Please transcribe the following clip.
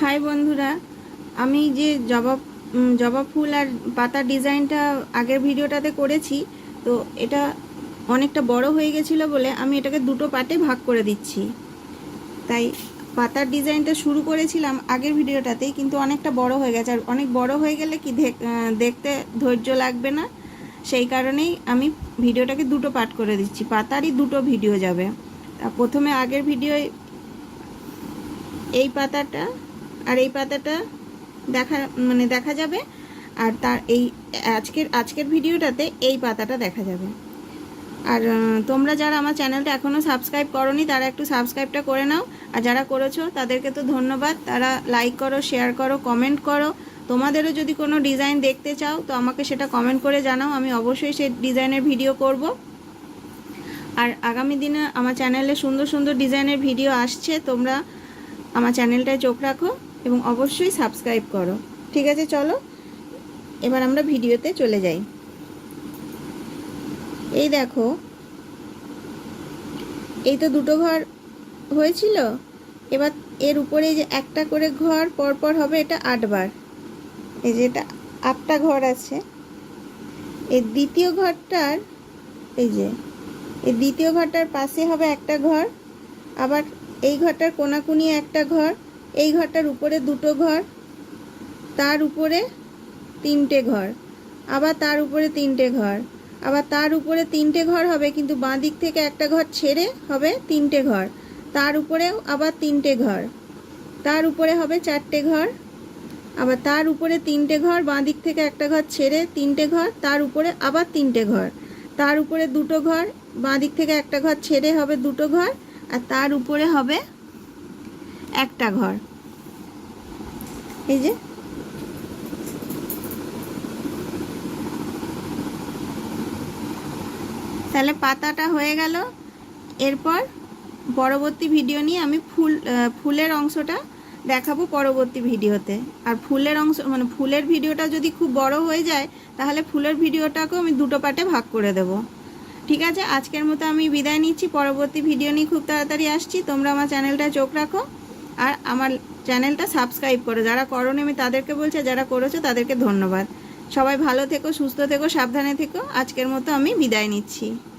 High বন্ধুরা, আমি যে জবা জবা ফুল আর পাতার ডিজাইনটা আগের ভিডিওটাতে করেছি, তো এটা অনেকটা বড় হয়ে গেছিল বলে আমি এটাকে দুটো পার্টে ভাগ করে দিচ্ছি। তাই পাতার ডিজাইনটা শুরু করেছিলাম আগের ভিডিওটাতেই, কিন্তু অনেকটা বড় হয়ে গেছে। আর অনেক বড় হয়ে গেলে কি দেখতে ধৈর্য লাগবে না। সেই কারণেই আমি ভিডিওটাকে দুটো পার্ট করে দিচ্ছি। পাতারই দুটো ভিডিও যাবে। প্রথমে আগের ভিডিও এই পাতাটা আর এই পাতাটা দেখা মানে দেখা যাবে। আর তার এই আজকের আজকের ভিডিওটাতে এই পাতাটা দেখা যাবে। আর তোমরা যারা আমার চ্যানেলটা এখনও সাবস্ক্রাইব করনি, তারা একটু সাবস্ক্রাইবটা করে নাও। আর যারা করেছ, তাদেরকে তো ধন্যবাদ। তারা লাইক করো শেয়ার করো কমেন্ট করো। তোমাদেরও যদি কোনো ডিজাইন দেখতে চাও, তো আমাকে সেটা কমেন্ট করে জানাও। আমি অবশ্যই সেই ডিজাইনের ভিডিও করব। আর আগামী দিনে আমার চ্যানেলে সুন্দর সুন্দর ডিজাইনের ভিডিও আসছে। তোমরা আমার চ্যানেলটায় চোখ রাখো। এবং অবশ্যই সাবস্ক্রাইব করো। ঠিক আছে, চলো। এবার আমরা ভিডিওতে চলে যাই। এই দেখো। এই তো দুটো ঘর হয়েছিল। এবার এর উপরে যে একটা করে ঘর, পরপর হবে এটা আটবার। এই যে এটা আটটা ঘর আছে। এই দ্বিতীয় ঘরটার, এই যে, এই দ্বিতীয় ঘরটার পাশে হবে একটা ঘর। আবার এই ঘরটার কোনাকুনি একটা ঘর। এই ঘরটার উপরে দুটো ঘর, তার উপরে তিনটে ঘর, আবার তার উপরে তিনটে ঘর, আবার তার উপরে তিনটে ঘর হবে, কিন্তু বাঁ দিক থেকে একটা ঘর ছেড়ে হবে তিনটে ঘর, তার উপরেও আবার তিনটে ঘর, তার উপরে হবে চারটে ঘর, আবার তার উপরে তিনটে ঘর, বাঁ দিক থেকে একটা ঘর ছেড়ে তিনটে ঘর, তার উপরে আবার তিনটে ঘর, তার উপরে দুটো ঘর, বাঁ দিক থেকে একটা ঘর ছেড়ে হবে দুটো ঘর, আর তার উপরে হবে একটা ঘর। এই যে। তাহলে পাতাটা হয়ে গেল। এরপর পরবর্তী ভিডিও নিয়ে আমি ফুল ফুলের অংশটা দেখাবো পরবর্তী ভিডিওতে। আর ফুলের অংশ মানে ফুলের ভিডিওটা যদি খুব বড় হয়ে যায়, তাহলে ফুলের ভিডিওটাকেও আমি দুটো পার্টে ভাগ করে দেব। ঠিক আছে? আজকের মতো আমি বিদায় নিচ্ছি। পরবর্তী ভিডিও নিয়ে খুব তাড়াতাড়ি আসছি। তোমরা আমার চ্যানেলটায় চোখ রাখো। আর আমার চ্যানেলটা সাবস্ক্রাইব করো। যারা করোনি, আমি তাদেরকে বলছি যারা করেছ, তাদেরকে ধন্যবাদ। সবাই ভালো থেকো, সুস্থ থেকো, সাবধানে থেকো। আজকের মতো আমি বিদায় নিচ্ছি।